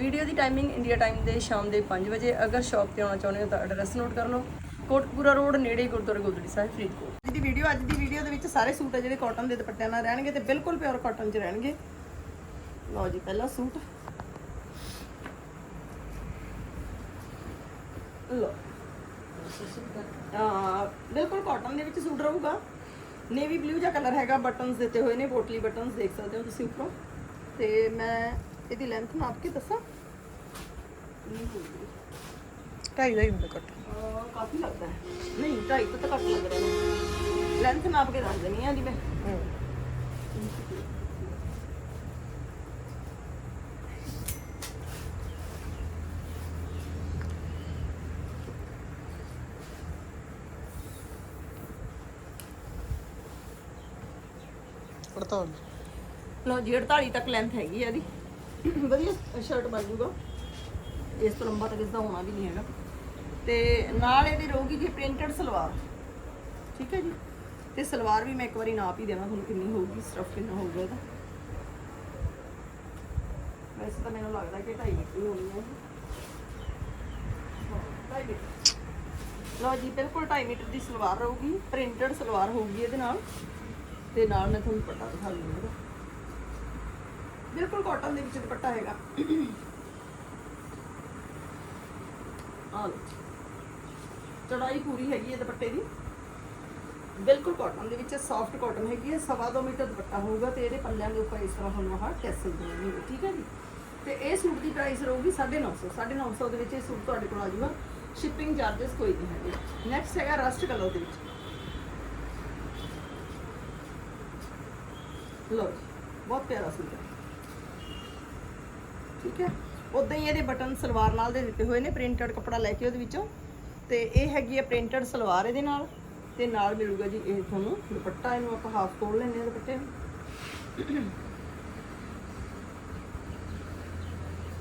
Video ਦੀ timing India time ਦੇ ਸ਼ਾਮ ਦੇ 5 ਵਜੇ। ਅਗਰ ਸ਼ਾਪ ਤੇ ਆਉਣਾ ਚਾਹੁੰਦੇ ਹੋ ਤਾਂ ਐਡਰੈਸ ਨੋਟ ਕਰ ਲਓ। ਕੋਟਪੂਰਾ ਰੋਡ ਨੇੜੇ ਗੁਰਦੁਆਰਾ ਗੋਦੜੀ ਸਾਹਿਬ, ਫਰੀਦਕੋਟ। ਅੱਜ ਦੀ ਵੀਡੀਓ ਅੱਜ ਦੀ ਵੀਡੀਓ ਦੇ ਵਿੱਚ ਸਾਰੇ ਸੂਟ ਆ ਜਿਹੜੇ ਕਾਟਨ ਦੇ ਦੁਪੱਟਿਆਂ ਨਾਲ ਰਹਿਣਗੇ ਤੇ ਬਿਲਕੁਲ ਪਿਓਰ ਕਾਟਨ 'ਚ ਰਹਿਣਗੇ। ਲਓ ਜੀ, ਪਹਿਲਾ ਸੂਟ। ਲਓ। ਆ ਬਿਲਕੁਲ ਕਾਟਨ ਦੇ ਵਿੱਚ ਸੂਟ ਰਹੂਗਾ। ਨੇਵੀ ਬਲੂ ਜਿਹਾ ਕਲਰ ਹੈਗਾ ਬਟਨਸ ਦਿੱਤੇ ਹੋਏ ਨੇ, ਬੋਟਲੀ ਬਟਨਸ ਦੇਖ ਸਕਦੇ ਹੋ ਤੁਸੀਂ ਉੱਪਰੋਂ। ਤੇ ਮੈਂ ਇਹਦੀ ਲੈਂਥ ਨਾਪ ਕੇ ਦੱਸਾਂ? ਕਿੰਨੀ ਹੋਊਗੀ। ਢਾਈ ਦਾ ਹੀ ਹੁੰਦਾ ਕੱਟ ਅਹ ਕਾਫੀ ਲੱਗਦਾ ਹੈ। ਨਹੀਂ ਢਾਈ ਤੋਂ ਤਾਂ ਘੱਟ ਲੱਗ ਰਿਹਾ ਹੈ। ਲੈਂਥ ਨਾਪ ਕੇ ਦੱਸ ਦਿੰਦੀ ਹਾਂ ਜੀ ਮੈਂ। ਪੜਤਾਲ। ਲਓ ਜੀ 48 ਤੱਕ ਲੈਂਥ ਹੈਗੀ ਆ ਇਹਦੀ। ਵਧੀਆ ਸ਼ਰਟ ਬਣ ਜੂਗਾ। ਇਸ ਤੋਂ ਲੰਬਾ ਤਾਂ ਕਿਸ ਦਾ ਹੋਣਾ ਵੀ ਨਹੀਂ ਹੈਗਾ। ਤੇ ਨਾਲ ਇਹਦੀ ਰਹੂਗੀ ਜੀ ਪ੍ਰਿੰਟਡ ਸਲਵਾਰ। ਠੀਕ ਹੈ ਜੀ? ਤੇ ਸਲਵਾਰ ਵੀ ਮੈਂ ਇੱਕ ਵਾਰੀ ਨਾਪ ਹੀ ਦੇਵਾਂ, ਤੁਹਾਨੂੰ ਕਿੰਨੀ ਹੋਊਗੀ ਸਟਫ ਕਿੰਨਾ ਹੋਊਗਾ ਇਹਦਾ। ਵੈਸੇ ਤਾਂ ਮੈਨੂੰ ਲੱਗਦਾ ਕਿ 2.5 ਮੀਟਰ ਹੋਣੀ ਹੈ। ਹਾਂ 2.5 ਮੀਟਰ। ਲਓ ਜੀ, ਬਿਲਕੁਲ 2.5 ਮੀਟਰ ਦੀ ਸਲਵਾਰ ਰਹੂਗੀ ਪ੍ਰਿੰਟਡ ਸਲਵਾਰ ਹੋਊਗੀ ਇਹਦੇ ਨਾਲ। ਤੇ ਨਾਲ ਮੈਂ ਤੁਹਾਨੂੰ ਦੁਪੱਟਾ ਦਿਖਾ ਦਿੰਦੀ ਬਿਲਕੁਲ ਕਾਟਨ ਦੇ ਵਿੱਚ ਦੁਪੱਟਾ ਹੈਗਾ। ਆਹ ਲਓ। ਚੜਾਈ ਪੂਰੀ ਹੈਗੀ ਹੈ ਦੁਪੱਟੇ ਦੀ। ਬਿਲਕੁਲ ਕਾਟਨ ਦੇ ਵਿੱਚ ਸੌਫਟ ਕਾਟਨ ਹੈਗੀ ਹੈ, ਸਵਾ ਦੋ ਮੀਟਰ ਦੁਪੱਟਾ ਹੋਊਗਾ ਤੇ ਇਹਦੇ ਪੱਲਿਆਂ ਦੇ ਉੱਪਰ ਇਸ ਤਰ੍ਹਾਂ ਹੁਣ ਆਹ ਟੈਸਲ ਦੇਣਗੇ ਠੀਕ ਹੈ ਜੀ? ਤੇ ਇਹ ਸੂਟ ਦੀ ਪ੍ਰਾਈਸ ਰਹੂਗੀ 950 950 ਦੇ ਵਿੱਚ ਇਹ ਸੂਟ ਤੁਹਾਡੇ ਕੋਲ ਆ ਜਾਊਗਾ। ਸ਼ਿਪਿੰਗ ਚਾਰजेस ਕੋਈ ਨਹੀਂ ਹੈਗੇ। ਨੈਕਸਟ ਹੈਗਾ ਰਸਟ ਕਲਰ ਦੇ ਵਿੱਚ। ਲਓ ਬਹੁਤ ਪਿਆਰਾ ਸੂਟ ਹੈ। ਠੀਕ ਹੈ? ਉਦਾਂ ਹੀ ਇਹਦੇ ਬਟਨ ਸਲਵਾਰ ਨਾਲ ਦੇ ਦਿੱਤੇ ਹੋਏ ਨੇ, ਪ੍ਰਿੰਟਡ ਕੱਪੜਾ ਲੈ ਕੇ ਉਹਦੇ ਵਿੱਚੋਂ। ਤੇ ਇਹ ਹੈਗੀ ਹੈ ਪ੍ਰਿੰਟਡ ਸਲਵਾਰ ਇਹਦੇ ਨਾਲ। ਤੇ ਨਾਲ ਮਿਲੂਗਾ ਜੀ ਇਹ ਤੁਹਾਨੂੰ ਦੁਪੱਟਾ, ਇਹਨੂੰ ਆਪਾਂ ਹਾਫ ਖੋਲ ਲੈਂਦੇ ਹਾਂ ਦੁਪੱਟੇ ਨੂੰ।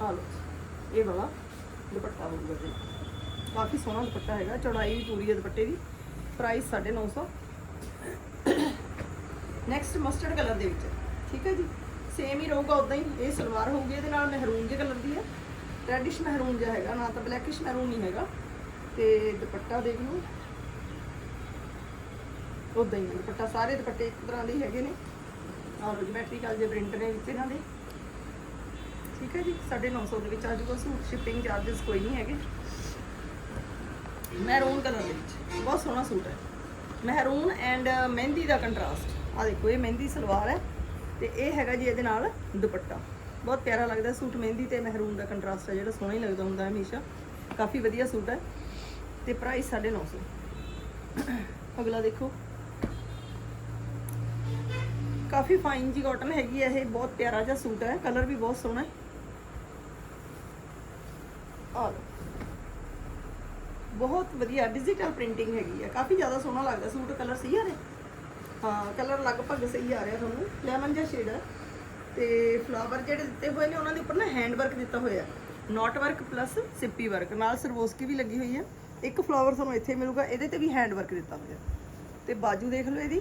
ਆ ਲਓ ਇਹ ਵਾਲਾ ਦੁਪੱਟਾ ਹੋਊਗਾ ਜੀ। ਕਾਫੀ ਸੋਹਣਾ ਦੁਪੱਟਾ ਹੈਗਾ, ਚੌੜਾਈ ਵੀ ਪੂਰੀ ਹੈ ਦੁਪੱਟੇ ਦੀ। ਪ੍ਰਾਈਸ 950 ਨੈਕਸਟ ਮਸਟਰਡ ਕਲਰ ਦੇ ਵਿੱਚ, ਠੀਕ ਹੈ ਜੀ? ਸੇਮ ਹੀ ਰਹੂਗਾ ਉਦਾਂ ਹੀ ਇਹ ਸਲਵਾਰ ਹੋਊਗੀ ਇਹਦੇ ਨਾਲ ਮਹਿਰੂਨ ਜਿਹੇ ਕਲਰ ਦੀ ਹੈ। ਰੈਡਿਸ਼ ਮਹਿਰੂਨ ਜਿਹਾ ਹੈਗਾ, ਨਾ ਤਾਂ ਬਲੈਕਿਸ਼ ਮਹਿਰੂਨ ਨਹੀਂ ਹੈਗਾ। ਤੇ ਦੁਪੱਟਾ ਦੇਖ ਲਓ। ਉਦਾਂ ਹੀ ਦੁਪੱਟਾ ਸਾਰੇ ਦੁਪੱਟੇ ਇੱਕ ਤਰ੍ਹਾਂ ਦੇ ਹੈਗੇ ਨੇ। ਔਰ ਜਿਓਮੈਟ੍ਰੀਕਲ ਜੇ ਪ੍ਰਿੰਟ ਨੇ ਵਿੱਚ ਇਹਨਾਂ ਦੇ। ਠੀਕ ਹੈ ਜੀ 950 ਦੇ ਵਿੱਚ ਆ ਜਾਊਗਾ ਸੂਟ ਸ਼ਿਪਿੰਗ ਚਾਰजेस ਕੋਈ ਨਹੀਂ ਹੈਗੇ। ਮਹਿਰੂਨ ਕਲਰ ਦੇ ਵਿੱਚ, ਬਹੁਤ ਸੋਹਣਾ ਸੂਟ ਹੈ। ਮਹਿਰੂਨ ਐਂਡ ਮਹਿੰਦੀ ਦਾ ਕੰਟਰਾਸਟ ਆ ਦੇਖੋ, ਇਹ ਮਹਿੰਦੀ ਸਲਵਾਰ ਹੈ। ਤੇ ਇਹ ਹੈਗਾ ਜੀ ਇਹਦੇ ਨਾਲ ਦੁਪੱਟਾ। ਬਹੁਤ ਪਿਆਰਾ ਲੱਗਦਾ ਸੂਟ ਮਹਿੰਦੀ ਤੇ ਮਹਿਰੂਮ ਦਾ ਕੰਟਰਾਸਟ ਹੈ, ਜਿਹੜਾ ਸੋਹਣਾ ਹੀ ਲੱਗਦਾ ਹੁੰਦਾ ਹਮੇਸ਼ਾ। ਕਾਫੀ ਵਧੀਆ ਸੂਟ ਹੈ। ਤੇ ਪ੍ਰਾਈਸ 950 ਅਗਲਾ ਦੇਖੋ। ਕਾਫੀ ਫਾਈਨ ਜੀ ਕਾਟਨ ਹੈਗੀ ਹੈ ਇਹ, ਬਹੁਤ ਪਿਆਰਾ ਜਿਹਾ ਸੂਟ ਹੈ। ਕਲਰ ਵੀ ਬਹੁਤ ਸੋਹਣਾ ਹੈ। ਆ ਬਹੁਤ ਵਧੀਆ ਡਿਜੀਟਲ ਪ੍ਰਿੰਟਿੰਗ ਹੈਗੀ ਹੈ। ਕਾਫੀ ਜ਼ਿਆਦਾ ਸੋਹਣਾ ਲੱਗਦਾ ਸੂਟ ਕਲਰ ਸਹੀ ਆ ਰਿਹਾ ਹਾਂ ਕਲਰ ਲਗਭਗ ਸਹੀ ਆ ਰਿਹਾ ਤੁਹਾਨੂੰ। ਲੈਮਨ ਜਿਹਾ ਸ਼ੇਡ ਹੈ ਤੇ ਫਲਾਵਰ ਜਿਹੜੇ ਦਿੱਤੇ ਹੋਏ ਨੇ, ਉਹਨਾਂ ਦੇ ਉੱਪਰ ਨਾ ਹੈਂਡ ਵਰਕ ਦਿੱਤਾ ਹੋਇਆ ਨੋਟ ਵਰਕ ਪਲੱਸ ਸਿੱਪੀ ਵਰਕ ਨਾਲ ਸਰਵੋਸਕੀ ਵੀ ਲੱਗੀ ਹੋਈ ਹੈ। ਇੱਕ ਫਲਾਵਰ ਤੁਹਾਨੂੰ ਇੱਥੇ ਮਿਲੂਗਾ, ਇਹਦੇ ਤੇ ਵੀ ਹੈਂਡ ਵਰਕ ਦਿੱਤਾ ਹੋਇਆ ਤੇ ਬਾਜੂ ਦੇਖ ਲਓ ਇਹਦੀ।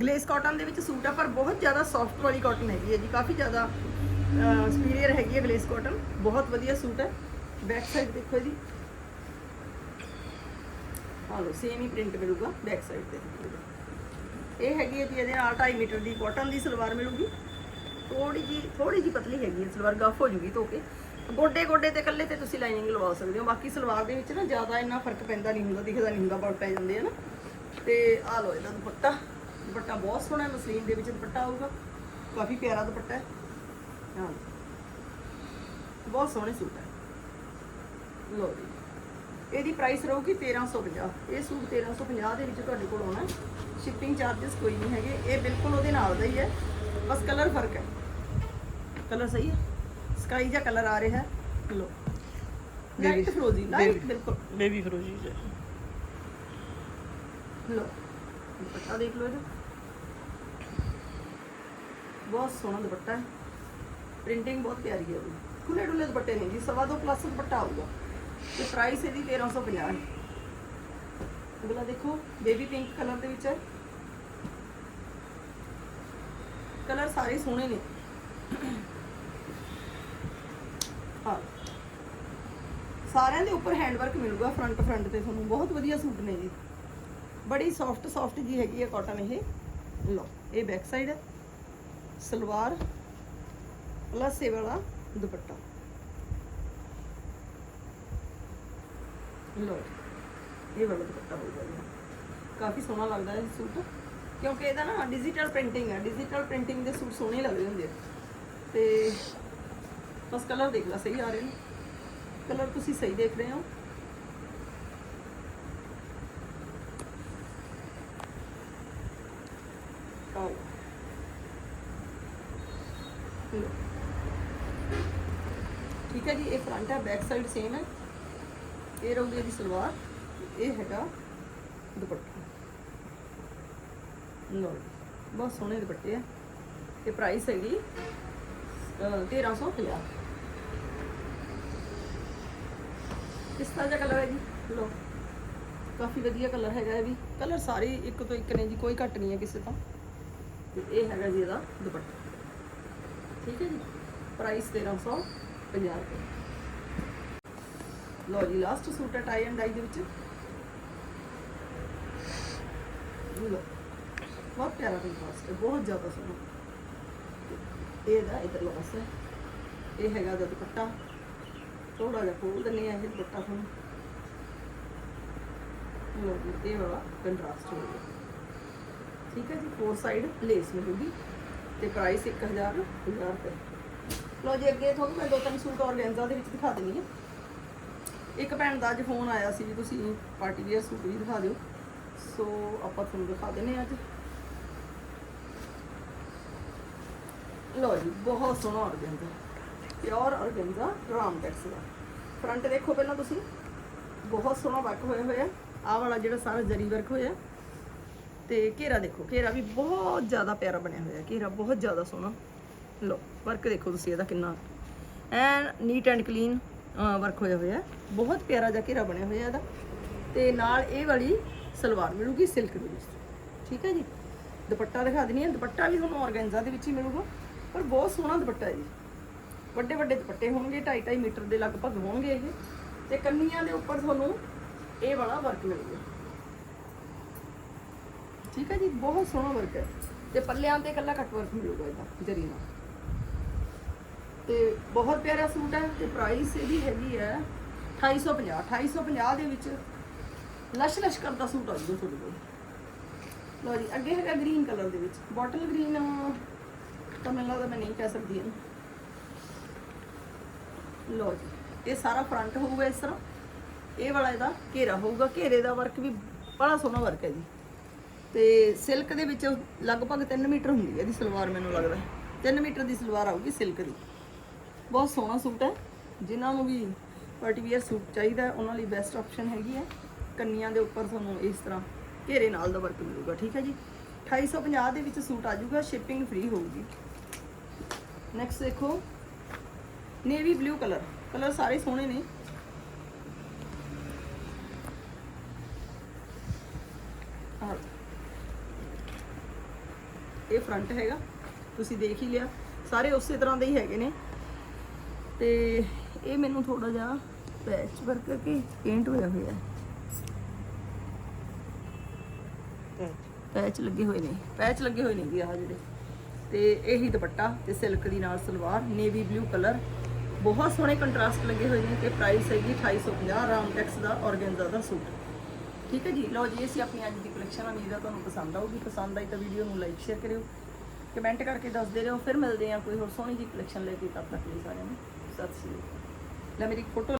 ਗਲੇਸ ਕਾਟਨ ਦੇ ਵਿੱਚ ਸੂਟ ਆ, ਪਰ ਬਹੁਤ ਜ਼ਿਆਦਾ ਸੌਫਟ ਵਾਲੀ ਕਾਟਨ ਹੈਗੀ ਹੈ ਜੀ। ਕਾਫੀ ਜ਼ਿਆਦਾ ਸੁਪੀਰੀਅਰ ਹੈਗੀ ਹੈ ਗਲੇਸ ਕਾਟਨ ਬਹੁਤ ਵਧੀਆ ਸੂਟ ਹੈ। ਬੈਕ ਸਾਈਡ ਦੇਖੋ ਇਹਦੀ ਹਾਂ ਲਓ ਸੇਮ ਹੀ ਪ੍ਰਿੰਟ ਮਿਲੂਗਾ ਬੈਕ ਸਾਈਡ ਤੇ। ਇਹ ਹੈਗੀ ਹੈ ਜੀ ਇਹਦੇ ਨਾਲ 2.5 ਮੀਟਰ ਦੀ ਕਾਟਨ ਦੀ ਸਲਵਾਰ ਮਿਲੂਗੀ। ਥੋੜੀ ਜੀ ਥੋੜੀ ਜੀ ਪਤਲੀ ਹੈਗੀ ਹੈ, ਸਲਵਾਰ ਗੱਫ ਹੋ ਜੂਗੀ ਧੋ ਕੇ। ਗੋਡੇ ਗੋਡੇ ਤੇ ਇਕੱਲੇ ਤੇ ਤੁਸੀਂ ਲਾਈਨਿੰਗ ਲਵਾ ਸਕਦੇ ਹੋ। ਬਾਕੀ ਸਲਵਾਰ ਦੇ ਵਿੱਚ ਨਾ ਜ਼ਿਆਦਾ ਇੰਨਾ ਫ਼ਰਕ ਪੈਂਦਾ ਨਹੀਂ ਹੁੰਦਾ, ਦਿਖਦਾ ਨਹੀਂ ਹੁੰਦਾ ਬੜ ਪੈ ਜਾਂਦੇ ਆ ਨਾ। ਤੇ ਆ ਲਓ ਇਹਦਾ ਦੁਪੱਟਾ। ਦੁਪੱਟਾ ਬਹੁਤ ਸੋਹਣਾ ਹੈ, ਮਸਲੀਨ ਦੇ ਵਿੱਚ ਦੁਪੱਟਾ ਆਊਗਾ। ਕਾਫੀ ਪਿਆਰਾ ਦੁਪੱਟਾ ਹੈ। ਹਾਂ। ਬਹੁਤ ਸੋਹਣੇ ਸੂਟ ਹੈ। ਲਓ ਜੀ। ਇਹਦੀ ਪ੍ਰਾਈਸ ਰਹੂਗੀ 1350 ਇਹ ਸੂਟ 1350 ਦੇ ਵਿੱਚ ਤੁਹਾਡੇ ਕੋਲ ਆਉਣਾ ਸ਼ਿਪਿੰਗ ਚਾਰजेस ਕੋਈ ਨਹੀਂ ਹੈਗੇ। ਇਹ ਬਿਲਕੁਲ ਉਹਦੇ ਨਾਲ ਦਾ ਹੀ ਹੈ। ਬਸ ਕਲਰ ਫ਼ਰਕ ਹੈ। ਕਲਰ ਸਹੀ ਹੈ? ਸਕਾਈ ਜਿਹਾ ਕਲਰ ਆ ਰਿਹਾ ਹੈ। ਲੋ ਲਾਈਟ ਫਰੋਜ਼ੀ ਲਾਈਟ ਬਿਲਕੁਲ। ਬੇਬੀ ਫਰੋਜੀ ਚ ਲੋ ਦੁਪੱਟਾ ਦੇਖ ਲਓ ਇਹਦਾ। ਬਹੁਤ ਸੋਹਣਾ ਦੁਪੱਟਾ ਹੈ। ਪ੍ਰਿੰਟਿੰਗ ਬਹੁਤ ਪਿਆਰੀ ਹੈ ਉਹਦੀ। ਖੁੱਲੇ ਡੁੱਲੇ ਦੁਪੱਟੇ ਨੇ ਜੀ। ਸਵਾ ਦੋ ਪਲੱਸ ਦੁਪੱਟਾ ਆਊਗਾ। ਤੇ ਪ੍ਰਾਈਸ ਇਹਦੀ 1350 ਹੈ। ਅਗਲਾ ਦੇਖੋ ਬੇਬੀ ਪਿੰਕ ਕਲਰ ਦੇ ਵਿੱਚ ਹੈ। ਕਲਰ ਸਾਰੇ ਸੋਹਣੇ ਨੇ। ਸਾਰਿਆਂ ਦੇ ਉੱਪਰ ਹੈਂਡ ਵਰਕ ਮਿਲੂਗਾ ਫਰੰਟ ਫਰੰਟ ਤੇ ਤੁਹਾਨੂੰ। ਬਹੁਤ ਵਧੀਆ ਸੂਟ ਨੇ ਜੀ। ਬੜੀ ਸੌਫਟ ਸੌਫਟ ਜੀ ਹੈਗੀ ਹੈ ਕਾਟਨ ਇਹ। ਲਓ, ਇਹ ਬੈਕ ਸਾਈਡ ਹੈ। ਸਲਵਾਰ ਪਲੱਸ ਇਹ ਵਾਲਾ ਦੁਪੱਟਾ। ਲਓ ਇਹ ਵਾਲਾ ਦੁਪੱਟਾ ਹੋਊਗਾ ਜੀ। ਕਾਫੀ ਸੋਹਣਾ ਲੱਗਦਾ ਹੈ ਸੂਟ। ਕਿਉਂਕਿ ਇਹਦਾ ਨਾ ਡਿਜੀਟਲ ਪ੍ਰਿੰਟਿੰਗ ਹੈ। ਡਿਜੀਟਲ ਪ੍ਰਿੰਟਿੰਗ ਦੇ ਸੂਟ ਸੋਹਣੇ ਲੱਗਦੇ ਹੁੰਦੇ ਆ। ਤੇ ਬਸ ਕਲਰ ਦੇਖ ਲਾ, ਸਹੀ ਆ ਰਹੇ ਨੇ। ਕਲਰ ਤੁਸੀਂ ਸਹੀ ਦੇਖ ਰਹੇ ਹੋ। ਠੀਕ ਹੈ ਜੀ, ਇਹ ਫਰੰਟ ਹੈ ਬੈਕ ਸਾਈਡ ਸੇਮ ਹੈ। ਇਹ ਰਹੂਗੀ ਇਹਦੀ ਸਲਵਾਰ ਇਹ ਹੈਗਾ ਦੁਪੱਟਾ। ਲੋ ਬਹੁਤ ਸੋਹਣੇ ਦੁਪੱਟੇ ਆ। ਤੇ ਪ੍ਰਾਈਸ ਹੈਗੀ ਅਹ, 1350 ਇਸ ਤਰ੍ਹਾਂ ਦਾ ਕਲਰ ਹੈ ਜੀ? ਲੋ ਕਾਫੀ ਵਧੀਆ ਕਲਰ ਹੈਗਾ ਇਹ ਵੀ। ਕਲਰ ਸਾਰੇ ਇੱਕ ਤੋਂ ਇੱਕ ਨੇ ਜੀ ਕੋਈ ਘੱਟ ਨਹੀਂ ਹੈ ਕਿਸੇ ਤੋਂ। ਤੇ ਇਹ ਹੈਗਾ ਜੀ ਇਹਦਾ ਦੁਪੱਟਾ। ਠੀਕ ਹੈ ਜੀ? ਪ੍ਰਾਈਸ 1350 ਰੁਪਏ। ਲੋ ਜੀ ਲਾਸਟ ਸੂਟ ਹੈ ਟਾਈ ਐਂਡ ਡਾਈ ਦੇ ਵਿੱਚ। ਲੋ ਬਹੁਤ ਪਿਆਰਾ ਕੰਟਰਾਸਟ ਹੈ, ਬਹੁਤ ਜ਼ਿਆਦਾ ਸੋਹਣਾ। ਤੇ ਇਹਦਾ ਇਧਰ ਲੋ ਹੈ ਇਹ ਹੈਗਾ ਦਾ ਦੁਪੱਟਾ। ਥੋੜਾ ਜਿਹਾ ਖੋਲ ਦਿੰਦੇ ਆ ਇਹ ਦੁਪੱਟਾ ਤੁਹਾਨੂੰ ਲੋ ਜੀ, ਇਹ ਵਾਲਾ ਕੰਟਰਾਸਟ ਹੋ ਗਿਆ। ਠੀਕ ਹੈ ਜੀ ਫੋਰ ਸਾਈਡ ਲੇਸ ਮਿਲੂਗੀ। ਤੇ ਪ੍ਰਾਈਸ 1000 ਰੁਪਏ। ਲੋ ਜੀ, ਅੱਗੇ ਤੁਹਾਨੂੰ ਮੈਂ ਦੋ ਤਿੰਨ ਸੂਟ ਔਰਗੈਂਜ਼ਾ ਦੇ ਵਿੱਚ ਦਿਖਾ ਦਿੰਦੀ ਹਾਂ। ਇੱਕ ਭੈਣ ਦਾ ਅੱਜ ਫੋਨ ਆਇਆ ਸੀ ਵੀ ਤੁਸੀਂ ਪਾਰਟੀ ਵੇਅਰ ਸੂਟ ਵੀ ਦਿਖਾ ਦਿਓ। ਸੋ ਆਪਾਂ ਤੁਹਾਨੂੰ ਦਿਖਾ ਦਿੰਨੇ ਹਾਂ ਅੱਜ। ਲੋ ਜੀ, ਬਹੁਤ ਸੋਹਣਾ ਔਰਗੈਂਜ਼ਾ ਪਿਓਰ ਔਰਗੈਂਜ਼ਾ ਰਾਮਟੈਕਸ ਦਾ। ਫਰੰਟ ਦੇਖੋ ਪਹਿਲਾਂ ਤੁਸੀਂ। ਬਹੁਤ ਸੋਹਣਾ ਵਰਕ ਹੋਇਆ ਹੋਇਆ। ਆਹ ਵਾਲਾ ਜਿਹੜਾ ਸਾਰਾ ਜਰੀ ਵਰਕ ਹੋਇਆ। ਤੇ ਘੇਰਾ ਦੇਖੋ, ਘੇਰਾ ਵੀ ਬਹੁਤ ਜ਼ਿਆਦਾ ਪਿਆਰਾ ਬਣਿਆ ਹੋਇਆ। ਘੇਰਾ ਬਹੁਤ ਜ਼ਿਆਦਾ ਸੋਹਣਾ। ਲੋ ਵਰਕ ਦੇਖੋ ਤੁਸੀਂ ਇਹਦਾ ਕਿੰਨਾ। An neat and clean work ਹੋਇਆ ਹੋਇਆ ਬਹੁਤ ਪਿਆਰਾ ਜਿਹਾ ਘੇਰਾ ਬਣਿਆ ਹੋਇਆ ਇਹਦਾ। ਤੇ ਨਾਲ ਇਹ ਵਾਲੀ ਸਲਵਾਰ ਮਿਲੂਗੀ ਸਿਲਕ ਦੇ। ਵਿੱਚ ਠੀਕ ਹੈ ਜੀ? ਦੁਪੱਟਾ ਦਿਖਾ ਦਿੰਨੀ ਆ ਦੁਪੱਟਾ ਵੀ ਤੁਹਾਨੂੰ ਔਰਗੈਂਜ਼ਾ ਦੇ ਵਿੱਚ ਹੀ ਮਿਲੂਗਾ। ਪਰ ਬਹੁਤ ਸੋਹਣਾ ਦੁਪੱਟਾ ਹੈ ਜੀ। ਵੱਡੇ ਵੱਡੇ ਦੁਪੱਟੇ ਹੋਣਗੇ 2.5 ਮੀਟਰ ਦੇ ਲਗਭਗ ਹੋਣਗੇ ਇਹ। ਤੇ ਕੰਨੀਆਂ ਦੇ ਉੱਪਰ ਤੁਹਾਨੂੰ ਇਹ ਵਾਲਾ ਵਰਕ ਮਿਲੂਗਾ। ਠੀਕ ਹੈ ਜੀ? ਬਹੁਤ ਸੋਹਣਾ ਵਰਕ ਹੈ। ਤੇ ਪੱਲਿਆਂ ਤੇ ਇਕੱਲਾ ਕੱਟ ਵਰਕ ਮਿਲੂਗਾ ਇਹਦਾ ਜਰੀ ਨਾਲ। ਤੇ ਬਹੁਤ ਪਿਆਰਾ ਸੂਟ ਹੈ ਤੇ ਪ੍ਰਾਈਸ ਇਹਦੀ ਹੈਗੀ ਹੈ 2850 2850 ਦੇ ਵਿੱਚ ਲਸ਼ ਲਸ਼ਕਰ ਦਾ ਸੂਟ ਆ ਜੂਗਾ ਤੁਹਾਡੇ ਕੋਲ। ਲਓ ਜੀ, ਅੱਗੇ ਹੈਗਾ ਗ੍ਰੀਨ ਕਲਰ ਦੇ ਵਿੱਚ। ਬੋਟਲ ਗ੍ਰੀਨ ਤਾਂ ਮੈਨੂੰ ਲੱਗਦਾ ਮੈਂ ਨਹੀਂ ਕਹਿ ਸਕਦੀ ਇਹਨੂੰ। ਲਓ ਜੀ, ਇਹ ਸਾਰਾ ਫਰੰਟ ਹੋਊਗਾ ਇਸ ਤਰ੍ਹਾਂ। ਇਹ ਵਾਲਾ ਇਹਦਾ ਘੇਰਾ ਹੋਊਗਾ। ਘੇਰੇ ਦਾ ਵਰਕ ਵੀ ਬੜਾ ਸੋਹਣਾ ਵਰਕ ਹੈ ਜੀ। ਤੇ ਸਿਲਕ ਦੇ ਵਿੱਚ ਲਗਭਗ 3 ਮੀਟਰ ਹੁੰਦੀ ਹੈ ਇਹਦੀ ਸਲਵਾਰ ਮੈਨੂੰ ਲੱਗਦਾ। 3 ਮੀਟਰ ਦੀ ਸਲਵਾਰ ਆਊਗੀ ਸਿਲਕ ਦੀ। ਬਹੁਤ ਸੋਹਣਾ ਸੂਟ ਹੈ। ਜਿਨ੍ਹਾਂ ਨੂੰ ਵੀ ਪਾਰਟੀ ਵੇਅਰ ਸੂਟ ਚਾਹੀਦਾ ਉਹਨਾਂ ਲਈ ਬੈਸਟ ਆਪਸ਼ਨ ਹੈਗੀ ਹੈ। ਕੰਨੀਆਂ ਦੇ ਉੱਪਰ ਤੁਹਾਨੂੰ ਇਸ ਤਰ੍ਹਾਂ ਘੇਰੇ ਨਾਲ ਦਾ ਵਰਕ ਮਿਲੂਗਾ, ਠੀਕ ਹੈ ਜੀ? 2850 ਦੇ ਵਿੱਚ ਸੂਟ ਆ ਜਾਊਗਾ ਸ਼ਿਪਿੰਗ ਫ੍ਰੀ ਹੋਊਗੀ। ਨੈਕਸਟ ਦੇਖੋ ਨੇਵੀ ਬਲੂ ਕਲਰ ਕਲਰ ਸਾਰੇ ਸੋਹਣੇ ਨੇ। ਇਹ ਫਰੰਟ ਹੈਗਾ। ਤੁਸੀਂ ਦੇਖ ਹੀ ਲਿਆ। ਸਾਰੇ ਉਸੇ ਤਰ੍ਹਾਂ ਦੇ ਹੀ ਹੈਗੇ ਨੇ। ਤੇ ਇਹ ਮੈਨੂੰ ਥੋੜਾ ਜਿਹਾ ਪੈਚ ਵਰਕ ਕਰਕੇ ਪੇਂਟ ਹੋਇਆ ਹੋਇਆ ਹੈ। ਪੈਚ ਲੱਗੇ ਹੋਏ ਨੇ ਪੈਚ ਲੱਗੇ ਹੋਏ ਨੇ ਜੀ ਆਹ ਜਿਹੜੇ। ਤੇ ਇਹੀ ਦੁਪੱਟਾ ਤੇ ਸਿਲਕ ਦੀ ਨਾਲ ਸਲਵਾਰ ਨੇਵੀ ਬਲੂ ਕਲਰ ਬਹੁਤ ਸੋਹਣੇ ਕੰਟਰਾਸਟ ਲੱਗੇ ਹੋਏ ਨੇ ਤੇ ਪ੍ਰਾਈਸ ਹੈਗੀ 2850 ਰਾਮਟੈਕਸ ਦਾ ਔਰਗੈਂਜ਼ਾ ਦਾ ਸੂਟ। ਠੀਕ ਹੈ ਜੀ? ਲਓ ਜੀ ਇਹ ਆਪਣੀ ਅੱਜ ਦੀ ਕਲੈਕਸ਼ਨ ਉਮੀਦ ਹੈ ਤੁਹਾਨੂੰ ਪਸੰਦ ਆਊਗੀ। ਪਸੰਦ ਆਈ ਤਾਂ ਵੀਡੀਓ ਨੂੰ ਲਾਈਕ ਸ਼ੇਅਰ ਕਰਿਓ। ਕਮੈਂਟ ਕਰਕੇ ਦੱਸਦੇ ਰਹੋ, ਫਿਰ ਮਿਲਦੇ ਆ ਕੋਈ ਹੋਰ ਸੋਹਣੀ ਜੀ ਕਲੈਕਸ਼ਨ ਲੈ ਕੇ ਤਦ ਤੱਕ ਲਈ ਸਾਰਿਆਂ ਨੂੰ। ਸਤਿ ਸ਼੍ਰੀ ਅਕਾਲ ਲੈ ਮੇਰੀ ਫੋਟੋ